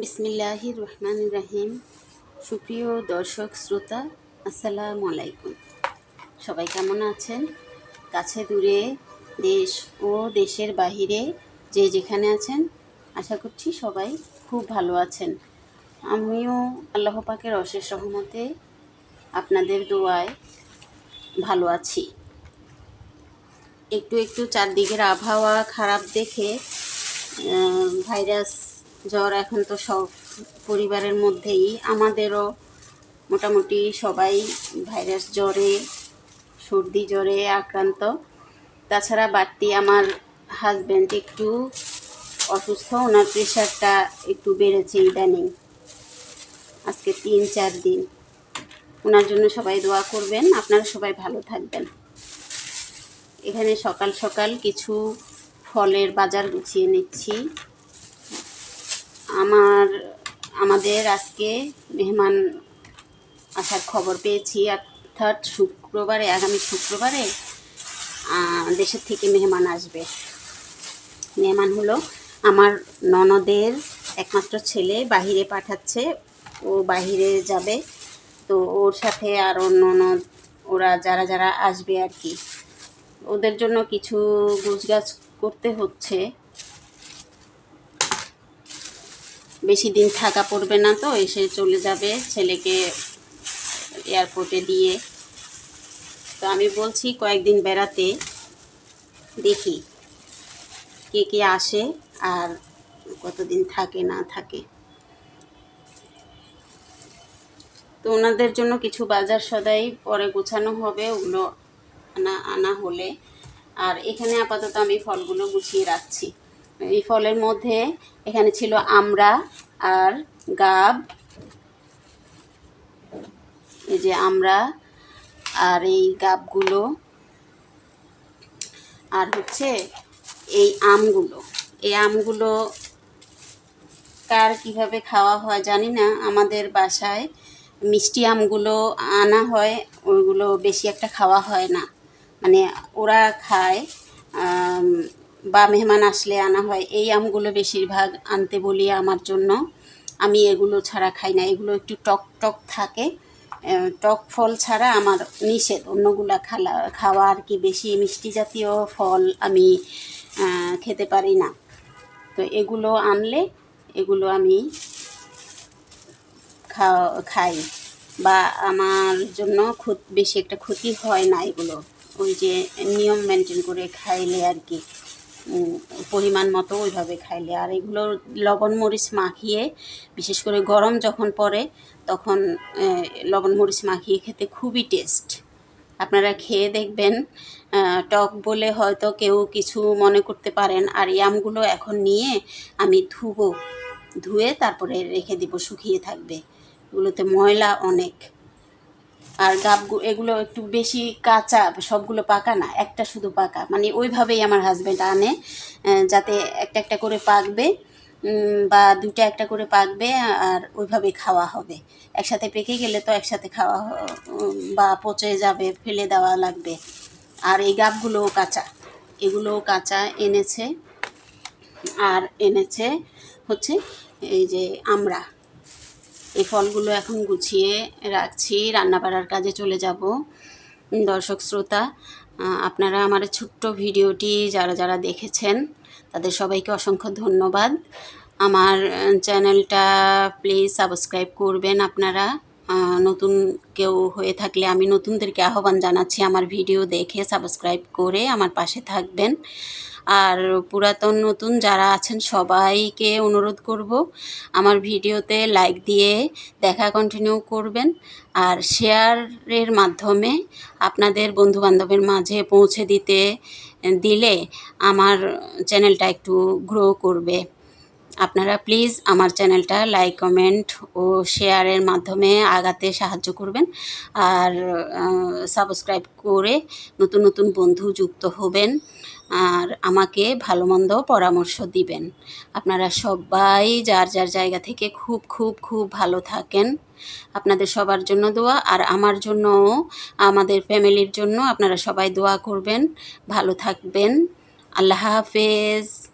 বিসমিল্লাহির রহমান রাহিম সুপ্রিয় দর্শক, শ্রোতা, আসসালামু আলাইকুম। সবাই কেমন আছেন? কাছে দূরে দেশ ও দেশের বাহিরে যে যেখানে আছেন, আশা করছি সবাই খুব ভালো আছেন। আমিও আল্লাহ পাকের অশেষ রহমতে আপনাদের দোয়ায় ভালো আছি। একটু একটু চারদিকের আবহাওয়া খারাপ দেখে ভাইরাস জ্বর এখন তো সব পরিবারের মধ্যেই। আমাদেরও মোটামুটি সবাই ভাইরাস জ্বরে, সর্দি জ্বরে আক্রান্ত। তাছাড়া বাড়তি আমার হাজব্যান্ড একটু অসুস্থ, ওনার প্রেশারটা একটু বেড়েছে ইদানিং। আজকে তিন, চার দিন। ওনার জন্য সবাই দোয়া করবেন, আপনারা সবাই ভালো থাকবেন। এখানে সকাল সকাল কিছু ফলের বাজার গুছিয়ে নিচ্ছি। আমার, আমাদের আজকে মেহমান আসার খবর পেয়েছি। অর্থাৎ শুক্রবারে, আগামী শুক্রবারে দেশের থেকে মেহমান আসবে। মেহমান হলো আমার ননদের একমাত্র ছেলে, বাহিরে পাঠাচ্ছে। ও বাহিরে যাবে। তো ওর সাথে আরও ননদ, ওরা যারা যারা আসবে আর কি। ওদের জন্য কিছু গুছগাছ করতে হচ্ছে। বেশি দিন থাকা পড়বে না তো, এসে চলে যাবে ছেলেকে এয়ারপোর্টে দিয়ে। তো আমি বলছি কয়েকদিন বেড়াতে দেখি কে কে আসে আর কতদিন থাকে, না থাকে। তো ওনাদের জন্য কিছু বাজার সদাই পরে গোছানো হবে, ওগুলো আনা আনা হলে। আর এখানে আপাতত আমি ফলগুলো গুছিয়ে রাখছি। এই ফলের মধ্যে এখানে ছিল আমড়া আর গাব, এই যে আমরা আর এই গাবগুলো, আর হচ্ছে এই আমগুলো। এই আমগুলো কার কীভাবে খাওয়া হয় জানি না, আমাদের বাসায় মিষ্টি আমগুলো আনা হয়, ওইগুলো বেশি একটা খাওয়া হয় না। মানে ওরা খায় বা মেহমান আসলে আনা হয়, এই আমগুলো বেশিরভাগ আনতে বলি আমার জন্য। আমি এগুলো ছাড়া খাই না, এগুলো একটু টক টক থাকে। টক ফল ছাড়া আমার নিষেধ, অন্যগুলা খালা, খাওয়া আর কি বেশি মিষ্টি জাতীয় ফল আমি খেতে পারি না। তো এগুলো আনলে, এগুলো আমি খাওয়া খাই। বা আমার জন্য ক্ষত- বেশি একটা ক্ষতি হয় না এগুলো। ওই যে নিয়ম মেনটেন করে খাইলে আর কি। পরিমাণ মতো ওইভাবে খাইলে। আর এগুলো লবণ মরিচ মাখিয়ে, বিশেষ করে গরম যখন পড়ে, তখন লবণ মরিচ মাখিয়ে খেতে খুবই টেস্ট। আপনারা খেয়ে দেখবেন টক বলে হয়তো কেউ কিছু মনে করতে পারেন। আর এই আমগুলো এখন নিয়ে আমি ধুবো। ধুয়ে তারপরে রেখে দিব, শুকিয়ে থাকবে। এগুলোতে ময়লা অনেক। আর গাব এগুলো একটু বেশি কাঁচা, সবগুলো পাকা না, একটা শুধু পাকা। মানে ওইভাবেই আমার হাজব্যান্ড আনে যাতে একটা একটা করে পাকবে বা দুইটা একটা করে পাকবে, আর ওইভাবে খাওয়া হবে। একসাথে পেকে গেলে তো একসাথে খাওয়া বা পচে যাবে, ফেলে দেওয়া লাগবে। আর এই গাবগুলোও কাঁচা, এগুলোও কাঁচা এনেছে। আর এনেছে হচ্ছে এই যে আমরা এই ফলগুলো এখন গুছিয়ে রাখছি রান্না বাড়ার কাজে চলে যাব। দর্শক শ্রোতা আপনারা আমার ছোট্ট ভিডিওটি যারা যারা দেখেছেন, তাদের সবাইকে অসংখ্য ধন্যবাদ। আমার চ্যানেলটা প্লিজ সাবস্ক্রাইব করবেন আপনারা। নতুন কেউ হয়ে থাকলে আমি নতুনদেরকে আহ্বান জানাচ্ছি আমার ভিডিও দেখে সাবস্ক্রাইব করে আমার পাশে থাকবেন। আর পুরাতন নতুন যারা আছেন, সবাইকে অনুরোধ করব আমার ভিডিওতে লাইক দিয়ে দেখা কন্টিনিউ করবেন আর শেয়ারের মাধ্যমে আপনাদের বন্ধুবান্ধবের মাঝে পৌঁছে দিতে দিলে আমার চ্যানেলটা একটু গ্রো করবে। আপনারা প্লিজ আমার চ্যানেলটা লাইক কমেন্ট ও শেয়ারের মাধ্যমে আগাতে সাহায্য করবেন। আর সাবস্ক্রাইব করে নতুন নতুন বন্ধু যুক্ত হবেন। আর আমাকে ভালো মন্দ পরামর্শ দিবেন। আপনারা সবাই যার যার জায়গা থেকে খুব খুব খুব ভালো থাকেন, আপনাদের সবার জন্য দোয়া। আর আমার জন্য আমাদের ফ্যামিলির জন্য আপনারা সবাই দোয়া করবেন। ভালো থাকবেন। আল্লাহ হাফেজ।